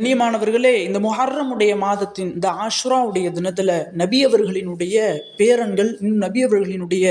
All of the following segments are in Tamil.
கண்ணியமானவர்களே இந்த முஹர்ரமுடைய மாதத்தின் இந்த ஆஷ்ராவுடைய தினத்தில் நபியவர்களினுடைய பேரன்கள் இன்னும் நபியவர்களினுடைய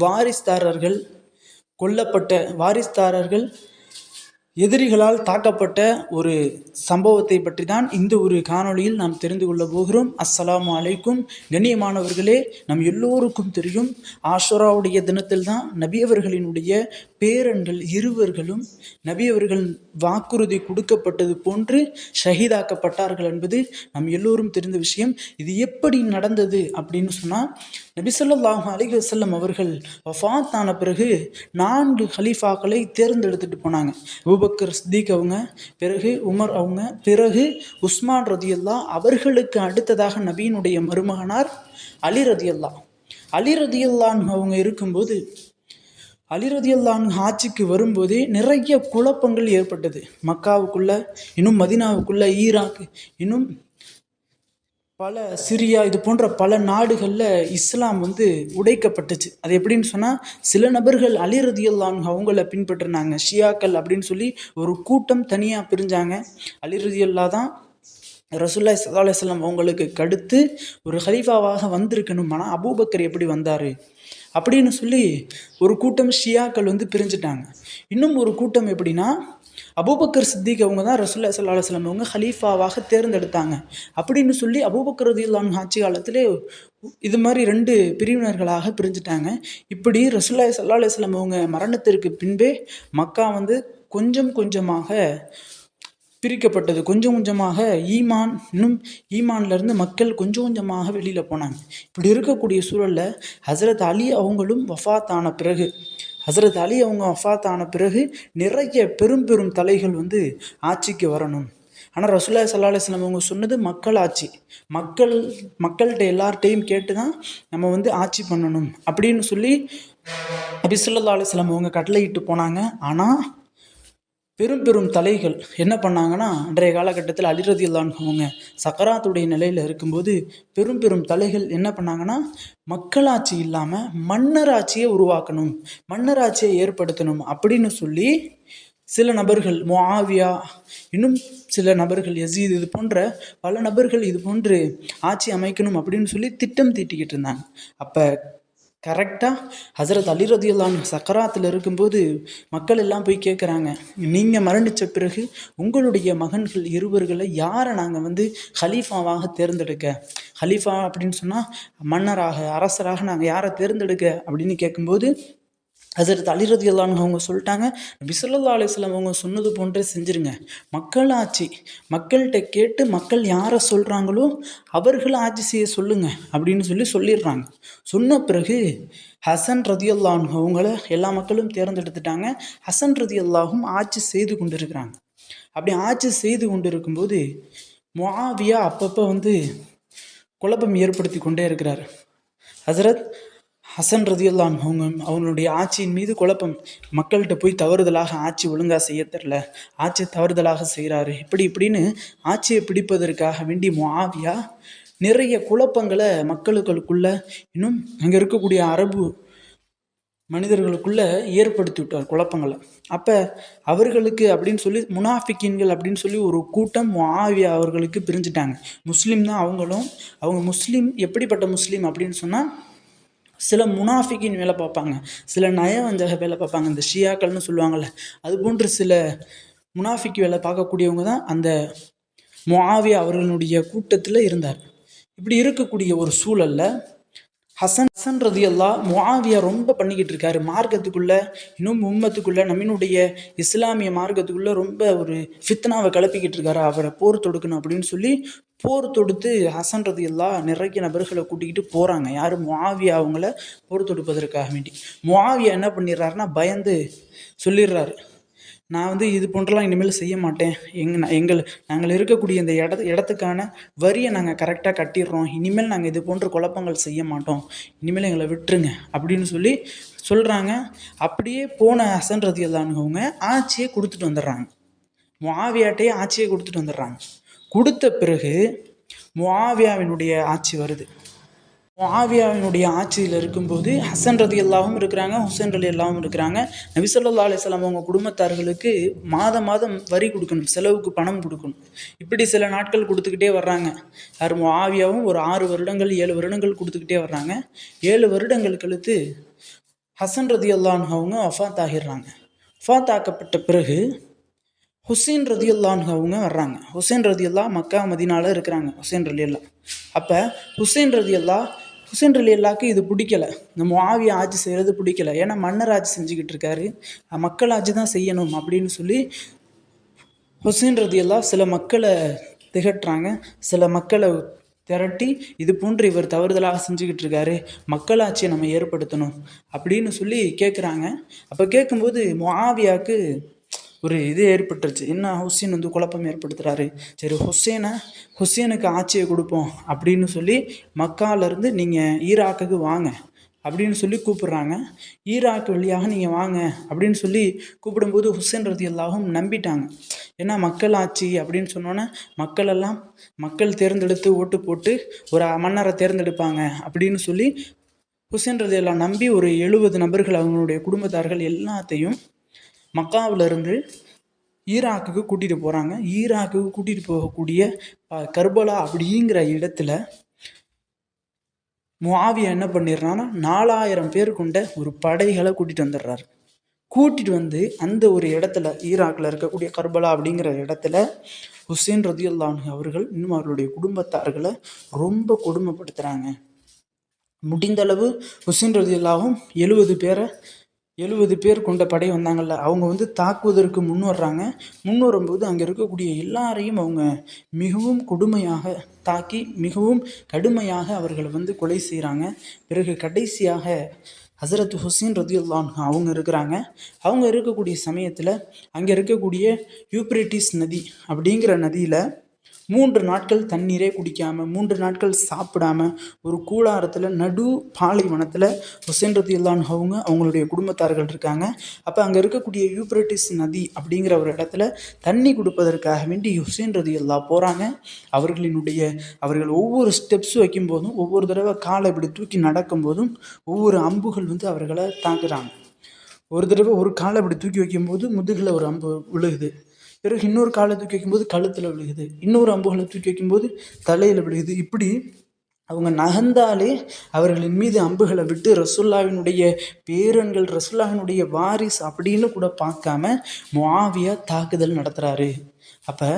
வாரிஸ்தாரர்கள் கொல்லப்பட்ட வாரிஸ்தாரர்கள் எதிரிகளால் தாக்கப்பட்ட ஒரு சம்பவத்தை பற்றி தான் இந்த ஒரு காணொளியில் நாம் தெரிந்து கொள்ள போகிறோம். அஸ்ஸலாமு அலைக்கும். கண்ணியமானவர்களே நம் எல்லோருக்கும் தெரியும் ஆஷுராவுடைய தினத்தில் தான் நபியவர்களினுடைய பேரன்கள் இருவர்களும் நபியவர்கள் வாக்குறுதி கொடுக்கப்பட்டது போன்று ஷஹீதாக்கப்பட்டார்கள் என்பது நம் எல்லோரும் தெரிந்த விஷயம். இது எப்படி நடந்தது அப்படின்னு சொன்னால் நபிசல்லாஹு அலைஹி வசல்லம் அவர்கள் வஃபாத் ஆன பிறகு நான்கு ஹலீஃபாக்களை தேர்ந்தெடுத்துட்டு போனாங்க. அபுபக்கர் சித்திக் அவங்க பிறகு உமர் அவங்க பிறகு உஸ்மான் ரதியல்லா அவர்களுக்கு அடுத்ததாக நபியினுடைய மருமகனார் அலி ரதியல்லா. அலி ரதியல்லான் அவங்க இருக்கும்போது அலி ரதியல்லான் ஆட்சிக்கு வரும்போதே நிறைய குழப்பங்கள் ஏற்பட்டது. மக்காவுக்குள்ள இன்னும் மதினாவுக்குள்ள ஈராக் இன்னும் பல சிரியா இது போன்ற பல நாடுகளில் இஸ்லாம் வந்து உடைக்கப்பட்டுச்சு. அது எப்படின்னு சொன்னால் சில நபர்கள் அலிரதியல்லான் அவங்கள பின்பற்றினாங்க. ஷியாக்கள் அப்படின்னு சொல்லி ஒரு கூட்டம் தனியாக பிரிஞ்சாங்க. அலிரதியல்லா தான் ரசூல்லா சல்லா அவங்களுக்கு கடுத்து ஒரு ஹலீஃபாவாக வந்திருக்கணும். அபூபக்கர் எப்படி வந்தார்? அப்படின்னு சொல்லி ஒரு கூட்டம் ஷியாக்கள் வந்து பிரிஞ்சுட்டாங்க. இன்னும் ஒரு கூட்டம் எப்படின்னா அபூபக்கர் சித்திக் அவங்க தான் ரசூல்லா சல்லா அலுவலம் அவங்க ஹலீஃபாவாக தேர்ந்தெடுத்தாங்க. அப்படின்னு சொல்லி அபூபக்கர் ரதியுல்லான் ஆட்சி காலத்திலே இது மாதிரி ரெண்டு பிரிவினர்களாக பிரிஞ்சுட்டாங்க. இப்படி ரசூல்லா சல்லா அலுவலம் அவங்க மரணத்திற்கு பின்பே மக்கா வந்து கொஞ்சம் கொஞ்சமாக பிரிக்கப்பட்டது. கொஞ்சம் கொஞ்சமாக ஈமான் இன்னும் ஈமான்லேருந்து மக்கள் கொஞ்சம் கொஞ்சமாக வெளியில் போனாங்க. இப்படி இருக்கக்கூடிய சூழலில் ஹசரத் அலி அவங்களும் வஃபாத்தான ஆன பிறகு ஹசரத் அலி அவங்க வஃபாத் ஆன பிறகு நிறைய பெரும் பெரும் தலைகள் வந்து ஆட்சிக்கு வரணும். ஆனால் ரசுல்லா சல்லா அலிஸ்லாம் அவங்க சொன்னது மக்கள் ஆட்சி. மக்கள் மக்கள்கிட்ட எல்லார்ட்டையும் கேட்டு தான் நம்ம வந்து ஆட்சி பண்ணணும் அப்படின்னு சொல்லி அபிசுல்லா அலிஸ்லாம் அவங்க கட்டளையிட்டு போனாங்க. ஆனால் பெரும் பெரும் தலைகள் என்ன பண்ணாங்கன்னா அன்றைய காலகட்டத்தில் அழிறதியில்தான் அவங்க சக்கராத்துடைய நிலையில் இருக்கும்போது பெரும் பெரும் தலைகள் என்ன பண்ணாங்கன்னா மக்களாட்சி இல்லாமல் மன்னராட்சியை உருவாக்கணும் மன்னராட்சியை ஏற்படுத்தணும் அப்படின்னு சொல்லி சில நபர்கள் மொஆவியா இன்னும் சில நபர்கள் யசீத் இது போன்ற பல நபர்கள் இது போன்று ஆட்சி அமைக்கணும் அப்படின்னு சொல்லி திட்டம் தீட்டிக்கிட்டு இருந்தாங்க. அப்போ கரெக்டாக ஹசரத் அலி ரதியுல்லான் சக்கராத்தில் இருக்கும்போது மக்கள் எல்லாம் போய் கேட்குறாங்க நீங்கள் மரணித்த பிறகு உங்களுடைய மகன்கள் இருவர்களை யாரை நாங்கள் வந்து ஹலீஃபாவாக தேர்ந்தெடுக்க? ஹலீஃபா அப்படின்னு சொன்னால் மன்னராக அரசராக நாங்கள் யாரை தேர்ந்தெடுக்க? அப்படின்னு கேட்கும்போது ஹசரத் அலி ரதியுல்லான் அவங்க சொல்லிட்டாங்க பிசல்லா அலிஸ்லாம் அவங்க சொன்னது போன்றே செஞ்சுருங்க. மக்களாட்சி மக்கள்கிட்ட கேட்டு மக்கள் யாரை சொல்கிறாங்களோ அவர்களை ஆட்சி செய்ய சொல்லுங்க அப்படின்னு சொல்லி சொல்லிடுறாங்க. சொன்ன பிறகு ஹசன் ரதியுல்லான் அவங்கள எல்லா மக்களும் தேர்ந்தெடுத்துட்டாங்க. ஹசன் ரதியுல்லாவும் ஆட்சி செய்து கொண்டு இருக்கிறாங்க அப்படி ஆட்சி செய்து கொண்டு இருக்கும்போது முஆவியா அப்பப்போ வந்து குழப்பம் ஏற்படுத்தி கொண்டே இருக்கிறார். ஹசரத் ஹசன் ரதியுல்லான் அவங்க அவங்களுடைய ஆட்சியின் மீது குழப்பம். மக்கள்கிட்ட போய் தவறுதலாக ஆட்சி ஒழுங்காக செய்ய தெரில. ஆட்சி தவறுதலாக செய்கிறாரு இப்படி இப்படின்னு ஆட்சியை பிடிப்பதற்காக வேண்டி மாவியா நிறைய குழப்பங்களை மக்களுக்குள்ளே இன்னும் அங்கே இருக்கக்கூடிய அரபு மனிதர்களுக்குள்ளே ஏற்படுத்தி விட்டார் குழப்பங்களை. அப்போ அவர்களுக்கு அப்படின்னு சொல்லி முனாஃபிக்கின்கள் அப்படின்னு சொல்லி ஒரு கூட்டம் முஆவியா அவர்களுக்கு பிரிஞ்சுட்டாங்க. முஸ்லீம் தான் அவங்களும் அவங்க முஸ்லீம் எப்படிப்பட்ட முஸ்லீம் அப்படின்னு சொன்னால் சில முனாஃபிக்கின் வேலை பார்ப்பாங்க. சில நயவஞ்சக வேலை பார்ப்பாங்க. இந்த ஷியாக்கள்னு சொல்லுவாங்கள்ல அது போன்று சில முனாஃபிக் வேலை பார்க்கக்கூடியவங்க தான் அந்த முஆவியா அவர்களுடைய கூட்டத்தில் இருந்தார். இப்படி இருக்கக்கூடிய ஒரு சூழலில் ஹசன் ஹசன் ரதியல்லா முவாவியா ரொம்ப பண்ணிக்கிட்டு இருக்காரு. மார்க்கத்துக்குள்ள இன்னும் உம்மத்துக்குள்ள நம்மினுடைய இஸ்லாமிய மார்க்கத்துக்குள்ள ரொம்ப ஒரு ஃபித்னாவை கிளப்பிக்கிட்டு இருக்காரு. அவரை போர் தொடுக்கணும் அப்படின்னு சொல்லி போர் தொடுத்து ஹசன் ரதியல்லா நிறைய நபர்களை கூட்டிக்கிட்டு போகிறாங்க யார்? முவாவியா அவங்கள போர் தொடுப்பதற்காக வேண்டி. முவாவியா என்ன பண்ணிடுறாருன்னா பயந்து சொல்லிடுறாரு. நான் வந்து இது போன்றலாம் இனிமேல் செய்ய மாட்டேன். எங் எங்கள் நாங்கள் இருக்கக்கூடிய இந்த இடத்து இடத்துக்கான வரியை நாங்கள் கரெக்டாக கட்டிடுறோம். இனிமேல் நாங்கள் இது போன்ற குழப்பங்கள் செய்ய மாட்டோம். இனிமேல் எங்களை விட்டுருங்க அப்படின்னு சொல்லி சொல்கிறாங்க அப்படியே போன ஹசன் ரதியல்லானுவங்க ஆட்சியை கொடுத்துட்டு வந்துடுறாங்க. முஆவியாட்டையே ஆட்சியை கொடுத்துட்டு வந்துடுறாங்க. கொடுத்த பிறகு முஆவியாவினுடைய ஆட்சி வருது. ஆவியாவினுடைய ஆட்சியில் இருக்கும்போது ஹசன் ரதி அல்லாவும் இருக்கிறாங்க ஹுசேன் ரலி அல்லாவும் இருக்கிறாங்க நபிசல்லா அலிஸ்லாம் அவங்க குடும்பத்தார்களுக்கு மாதம் மாதம் வரி கொடுக்கணும் செலவுக்கு பணம் கொடுக்கணும். இப்படி சில நாட்கள் கொடுத்துக்கிட்டே வர்றாங்க. யார் ஆவியாவும் ஒரு ஆறு வருடங்கள் ஏழு வருடங்கள் கொடுத்துக்கிட்டே வர்றாங்க. ஏழு வருடங்கள் கழித்து ஹசன் ரதி அல்லான் அவங்க ஆகிடுறாங்க அஃபாத் ஆக்கப்பட்ட பிறகு ஹுசேன் ரதி அவங்க வர்றாங்க. ஹுசேன் ரதி அல்லா மக்கா மதினால இருக்கிறாங்க ஹுசேன் ரலி அல்லா அப்போ ஹுசேன் ரதி அல்லா ஹுசைன் ரலி அல்லாக்கு இது பிடிக்கல. இந்த முஆவியா ஆட்சி செய்கிறது பிடிக்கல. ஏன்னா மன்னர் ஆட்சி செஞ்சுக்கிட்டு இருக்காரு. மக்கள் ஆட்சி தான் செய்யணும் அப்படின்னு சொல்லி ஹுசைன் ரதி சில மக்களை திகட்டுறாங்க. சில மக்களை திரட்டி இது போன்று இவர் தவறுதலாக செஞ்சுக்கிட்டு இருக்காரு. மக்களாட்சியை நம்ம ஏற்படுத்தணும் அப்படின்னு சொல்லி கேட்குறாங்க அப்போ கேட்கும்போது முஆவியாவுக்கு ஒரு இது ஏற்பட்டுருச்சு. என்ன ஹுசேன் வந்து குழப்பம் ஏற்படுத்துகிறாரு சரி ஹுசேனை ஹுசேனுக்கு ஆட்சியை கொடுப்போம் அப்படின்னு சொல்லி மக்காலேருந்து நீங்கள் ஈராக்குக்கு வாங்க அப்படின்னு சொல்லி கூப்பிடுறாங்க. ஈராக் வழியாக நீங்கள் வாங்க அப்படின்னு சொல்லி கூப்பிடும்போது ஹுசேன் ரதி அல்லாஹும் நம்பிட்டாங்க. ஏன்னா மக்கள் ஆட்சி அப்படின்னு சொன்னோன்னே மக்கள் எல்லாம் மக்கள் தேர்ந்தெடுத்து ஓட்டு போட்டு ஒரு மன்னரை தேர்ந்தெடுப்பாங்க அப்படின்னு சொல்லி ஹுசேன் ரதி நம்பி ஒரு எழுபது நபர்கள் அவங்களுடைய குடும்பத்தார்கள் எல்லாத்தையும் மக்காவிலிருந்து ஈராக்குக்கு கூட்டிகிட்டு போகிறாங்க ஈராக்குக்கு கூட்டிகிட்டு போகக்கூடிய ப- கர்பலா அப்படிங்கிற இடத்துல முஆவியா என்ன பண்ணிடுறான்னா நாலாயிரம் பேர் கொண்ட ஒரு படைகளை கூட்டிகிட்டு வந்துடுறாரு. கூட்டிகிட்டு வந்து அந்த ஒரு இடத்துல ஈராக்கில் இருக்கக்கூடிய கர்பலா அப்படிங்கிற இடத்துல ஹுசேன் ரதியுல்லான் அவர்கள் இன்னும் அவர்களுடைய குடும்பத்தார்களை ரொம்ப கொடுமைப்படுத்துகிறாங்க முடிந்தளவு ஹுசைன் ரதியுல்லாவும் எழுபது பேரை எழுபது பேர் கொண்ட படை வந்தாங்கல்ல அவங்க வந்து தாக்குவதற்கு முன் வர்றாங்க முன் வரும்போது அங்கே இருக்கக்கூடிய எல்லாரையும் அவங்க மிகவும் கொடுமையாக தாக்கி மிகவும் கடுமையாக அவர்களை வந்து கொலை செய்கிறாங்க பிறகு கடைசியாக ஹசரத் ஹுசைன் ரதியுல்லான் அவங்க இருக்கிறாங்க. அவங்க இருக்கக்கூடிய சமயத்தில் அங்கே இருக்கக்கூடிய யூப்ரேட்டிஸ் நதி அப்படிங்கிற நதியில் மூன்று நாட்கள் தண்ணீரே குடிக்காமல் மூன்று நாட்கள் சாப்பிடாம ஒரு கூடாரத்தில் நடு பாலைவனத்தில் ஹுசைன் ரதியுல்லான் அவங்க அவங்களுடைய குடும்பத்தார்கள் இருக்காங்க. அப்போ அங்கே இருக்கக்கூடிய யூப்ரட்டிஸ் நதி அப்படிங்கிற ஒரு இடத்துல தண்ணி கொடுப்பதற்காக வேண்டி ஹுசைன் ரதியுல்லா போகிறாங்க அவர்களினுடைய அவர்கள் ஒவ்வொரு ஸ்டெப்ஸ் வைக்கும்போதும் ஒவ்வொரு தடவை காலை இப்படி தூக்கி நடக்கும்போதும் ஒவ்வொரு அம்புகள் வந்து அவர்களை தாக்குறாங்க. ஒரு தடவை ஒரு காலை இப்படி தூக்கி வைக்கும்போது முதுகில் ஒரு அம்பு விழுகுது. பிறகு இன்னொரு காலை தூக்கி வைக்கும்போது கழுத்தில் விழுகுது. இன்னொரு அம்புகளை தூக்கி வைக்கும்போது தலையில் விழுகுது. இப்படி அவங்க நகர்ந்தாலே அவர்களின் மீது அம்புகளை விட்டு ரசுல்லாவினுடைய பேரன்கள் ரசுல்லாவினுடைய வாரிஸ் அப்படின்னு கூட பார்க்காம முஆவியா தாக்குதல் நடத்துகிறாரு அப்போ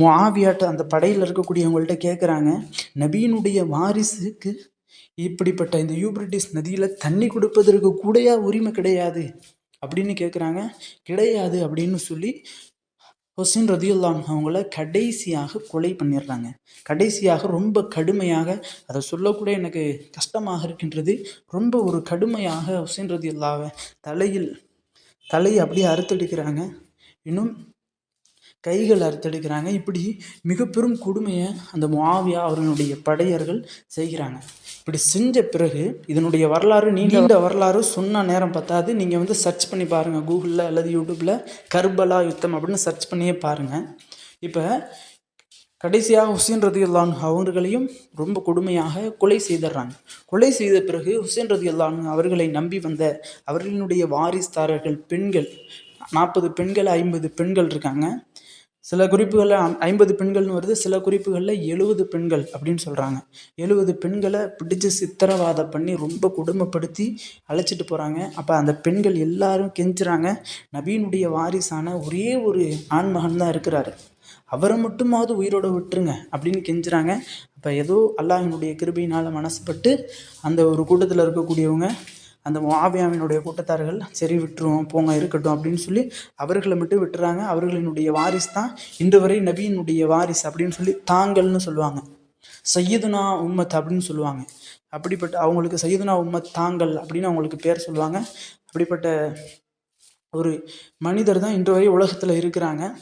முஆவியாட்ட அந்த படையில் இருக்கக்கூடியவங்கள்ட்ட கேட்குறாங்க நபியினுடைய வாரிசுக்கு இப்படிப்பட்ட இந்த யூப்ரிட்டிஸ் நதியில் தண்ணி கொடுப்பதற்கு கூடயா உரிமை கிடையாது அப்படின்னு கேட்குறாங்க கிடையாது அப்படின்னு சொல்லி ஹுசைன் ரதியுல்லான் அவங்கள கடைசியாக கொலை பண்ணிடுறாங்க. கடைசியாக ரொம்ப கடுமையாக அதை சொல்லக்கூட எனக்கு கஷ்டமாக இருக்கின்றது ரொம்ப ஒரு கடுமையாக ஹுசைன் ரதியுல்லாவை தலையில் தலையை அப்படியே அறுத்தெடுக்கிறாங்க. இன்னும் கைகள் அறுத்தெடுக்கிறாங்க. இப்படி மிக பெரும் கொடுமையை அந்த முஆவியா அவர்களுடைய படையர்கள் செய்கிறாங்க. இப்படி செஞ்ச பிறகு இதனுடைய வரலாறு நீண்ட வரலாறு சொன்ன நேரம் பத்தாது. நீங்கள் வந்து சர்ச் பண்ணி பாருங்கள் கூகுளில் அல்லது யூடியூப்பில் கர்பலா யுத்தம் அப்படின்னு சர்ச் பண்ணியே பாருங்கள் இப்போ கடைசியாக ஹுசேன் ரதி அல்லான் அவர்களையும் ரொம்ப கொடுமையாக கொலை செய்துடுறாங்க. கொலை செய்த பிறகு ஹுசேன் ரதி அல்லான் அவர்களை நம்பி வந்த அவர்களினுடைய வாரிஸ்தாரர்கள் பெண்கள் நாற்பது பெண்கள் ஐம்பது பெண்கள் இருக்காங்க. சில குறிப்புகளில் ஐம்பது பெண்கள்னு வருது சில குறிப்புகளில் எழுபது பெண்கள் அப்படின்னு சொல்கிறாங்க எழுபது பெண்களை பிடிச்சு சித்திரவாதம் பண்ணி ரொம்ப கொடுமைப்படுத்தி அழைச்சிட்டு போகிறாங்க அப்போ அந்த பெண்கள் எல்லாரும் கெஞ்சுறாங்க. நபீனுடைய வாரிசான ஒரே ஒரு ஆண்மகன் தான் இருக்கிறாரு. அவரை மட்டுமாவது உயிரோட விட்டுருங்க அப்படின்னு கெஞ்சுறாங்க. அப்போ ஏதோ அல்லாஹினுடைய கிருபையினால் மனசுப்பட்டு அந்த ஒரு கூட்டத்தில் இருக்கக்கூடியவங்க அந்த முஆவியாவினுடைய கூட்டத்தார்கள் சரி விட்டுருவோம் போங்க இருக்கட்டும் அப்படின்னு சொல்லி அவர்களை மட்டும் விட்டுறாங்க. அவர்களினுடைய வாரிஸ் தான் இன்று வரை நபியினுடைய வாரிஸ் அப்படின்னு சொல்லி தாங்கள்னு சொல்லுவாங்க. சையதுனா உம்மத் அப்படின்னு சொல்லுவாங்க. அப்படிப்பட்ட அவங்களுக்கு சையதுனா உம்மத் தாங்கள் அப்படின்னு அவங்களுக்கு பேர் சொல்லுவாங்க. அப்படிப்பட்ட ஒரு மனிதர் தான் இன்று வரை உலகத்தில் இருக்கிறாங்க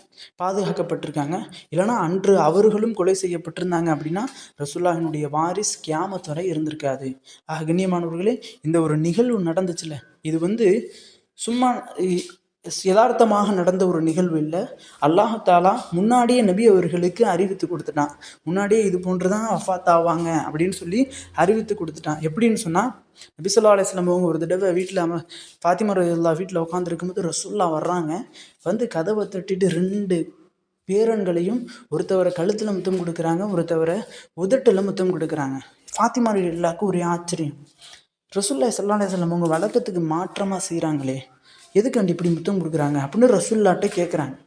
பாதுகாக்கப்பட்டிருக்காங்க. இல்லைனா அன்று அவர்களும் கொலை செய்யப்பட்டிருந்தாங்க அப்படின்னா ரசுல்லாஹினுடைய வாரிஸ் கியாமத் வரை இருந்திருக்காது. ஆக கண்ணியமானவர்களே இந்த ஒரு நிகழ்வு நடந்துச்சுல. இது வந்து சும்மா இ- யதார்த்தமாக நடந்த ஒரு நிகழ்வு இல்லை. அல்லாஹாலா முன்னாடியே நபி அவர்களுக்கு அறிவித்து கொடுத்துட்டான். முன்னாடியே இது போன்று தான் வஃபாத் ஆவாங்க அப்படின்னு சொல்லி அறிவித்து கொடுத்துட்டான். எப்படின்னு சொன்னால் நபி சொல்லா அலிஸ்லாம் அவங்க ஒரு தடவை வீட்டில் அம ஃபாத்திமா ரஹில்லா வீட்டில் உட்காந்துருக்கும்போது ரசுல்லா வர்றாங்க. வந்து கதவை தட்டிட்டு ரெண்டு பேரன்களையும் ஒருத்தவரை கழுத்தில் முத்தம் கொடுக்குறாங்க ஒருத்தவரை உதட்டில் முத்தம் கொடுக்குறாங்க. ஃபாத்திமா ரஹில்லாவுக்கு ஒரே ஆச்சரியம். ரசுல்லா சல்லா அலிஸ்லாம் அவங்க வழக்கத்துக்கு மாற்றமாக செய்கிறாங்களே எதுக்காண்டி இப்படி முத்தம் கொடுக்குறாங்க அப்படின்னு ரசுல்லாட்ட கேட்குறாங்க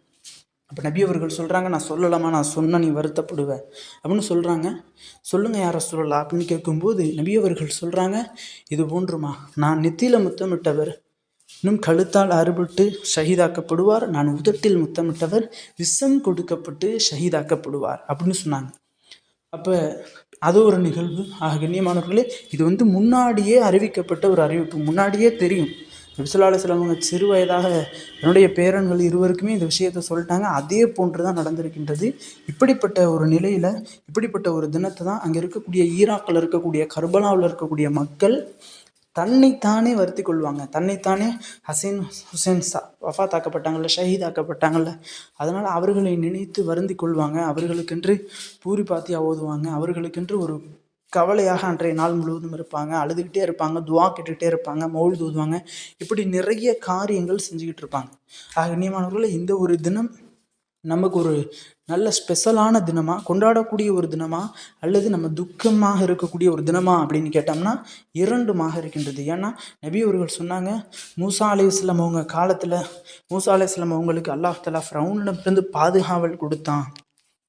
அப்போ நபி அவர்கள் சொல்கிறாங்க நான் சொல்லலாமா? நான் சொன்ன நீ வருத்தப்படுவேன் அப்படின்னு சொல்கிறாங்க சொல்லுங்கள் யாரை சொல்லலாம் அப்படின்னு கேட்கும்போது நபி அவர்கள் சொல்கிறாங்க இது போன்றுமா? நான் நெத்தியில் முத்தமிட்டவர். இன்னும் கழுத்தால் அறுபட்டு ஷஹீதாக்கப்படுவார். நான் உதட்டில் முத்தமிட்டவர். விஷம் கொடுக்கப்பட்டு ஷஹீதாக்கப்படுவார். அப்படின்னு சொன்னாங்க. அப்போ அது ஒரு நிகழ்வு. ஆக கண்ணியமானவர்களே இது வந்து முன்னாடியே அறிவிக்கப்பட்ட ஒரு அறிவிப்பு. முன்னாடியே தெரியும். நபிசுல்லா சிலவங்க சிறு வயதாக என்னுடைய பேரன்கள் இருவருக்குமே இந்த விஷயத்தை சொல்லிட்டாங்க. அதே போன்று தான் நடந்திருக்கின்றது. இப்படிப்பட்ட ஒரு நிலையில் இப்படிப்பட்ட ஒரு தினத்தை தான் அங்கே இருக்கக்கூடிய ஈராக்கில் இருக்கக்கூடிய கர்பலாவில் இருக்கக்கூடிய மக்கள் தன்னைத்தானே வருத்தி கொள்வாங்க. தன்னைத்தானே ஹசேன் ஹுசேன் சா வஃபா ஆக்கப்பட்டாங்கல்ல ஷஹீத் ஆக்கப்பட்டாங்கல்ல. அதனால் அவர்களை நினைத்து வருந்தி கொள்வாங்க. அவர்களுக்கென்று பூரி பாத்தியா ஓதுவாங்க. அவர்களுக்கென்று ஒரு கவலையாக அன்றைய நாள் முழுவதும் இருப்பாங்க. அழுதுகிட்டே இருப்பாங்க. துவா கேட்டுக்கிட்டே இருப்பாங்க. மௌல் தூதுவாங்க. இப்படி நிறைய காரியங்கள் செஞ்சுக்கிட்டு இருப்பாங்க. ஆக கண்ணியமானவர்களே இந்த ஒரு தினம் நமக்கு ஒரு நல்ல ஸ்பெஷலான தினமா கொண்டாடக்கூடிய ஒரு தினமா அல்லது நம்ம துக்கமாக இருக்கக்கூடிய ஒரு தினமா அப்படின்னு கேட்டோம்னா இரண்டுமாக இருக்கின்றது. ஏன்னா நபி அவர்கள் சொன்னாங்க மூசா அலி அவங்க காலத்தில் மூசா அலி அவங்களுக்கு அல்லாஹ் தலா ஃப்ரௌனிடமிருந்து பாதுகாவல் கொடுத்தான்.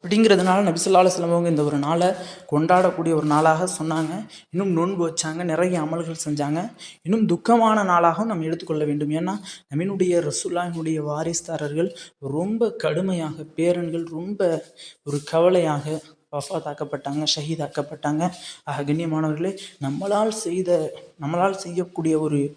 அப்படிங்கிறதுனால நபிசுல்லா சிலம்பவங்க இந்த ஒரு நாளை கொண்டாடக்கூடிய ஒரு நாளாக சொன்னாங்க. இன்னும் நோன்பு வச்சாங்க நிறைய அமல்கள் செஞ்சாங்க. இன்னும் துக்கமான நாளாகவும் நம்ம எடுத்துக்கொள்ள வேண்டும். ஏன்னா நம்மினுடைய ரசுல்லாவினுடைய வாரிஸ்தாரர்கள் ரொம்ப கடுமையாக பேரன்கள் ரொம்ப ஒரு கவலையாக வஃபாத்தாக்கப்பட்டாங்க ஷஹீதாக்கப்பட்டாங்க. ஆக கண்ணியமானவர்களே நம்மளால் செய்த நம்மளால் செய்யக்கூடிய ஒரு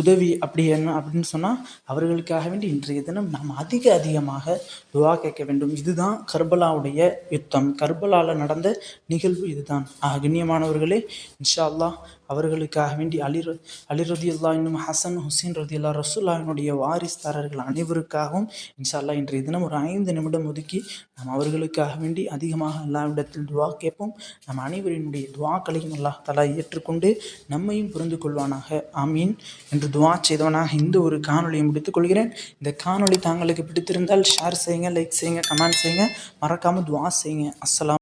உதவி அப்படி என்ன அப்படின்னு சொன்னால் அவர்களுக்காக வேண்டி இன்றைய தினம் நாம் அதிக அதிகமாக துவா கேட்க வேண்டும். இதுதான் கர்பலாவுடைய யுத்தம். கர்பலாவில் நடந்த நிகழ்வு இதுதான். ஆக கண்ணியமானவர்களே இன்ஷா அல்லாஹ் அவர்களுக்காக வேண்டி அலிர அலி ரதி இன்னும் ஹசன் ஹுசேன் ரதி அல்லா ரசூல்லாவினுடைய வாரிஸ்தாரர்கள் அனைவருக்காகவும் இன்ஷால்லா இன்றைய தினம் ஒரு ஐந்து நிமிடம் ஒதுக்கி நாம் அவர்களுக்காக வேண்டி அதிகமாக எல்லாவிடத்தில் துவா கேட்போம். நம் அனைவரினுடைய துவாக்களையும் அல்லாஹ் தலா ஏற்றுக்கொண்டு நம்மையும் புரிந்து கொள்வானாக. ஆமீன். என்று துவா செய்தவனாக இந்த ஒரு காணொலியை முடித்துக் கொள்கிறேன். இந்த காணொலி தாங்களுக்கு பிடித்திருந்தால் ஷேர் செய்யுங்க லைக் செய்யுங்க கமெண்ட் செய்யுங்க. மறக்காமல் துவா செய்யுங்க. அஸ்ஸலாம்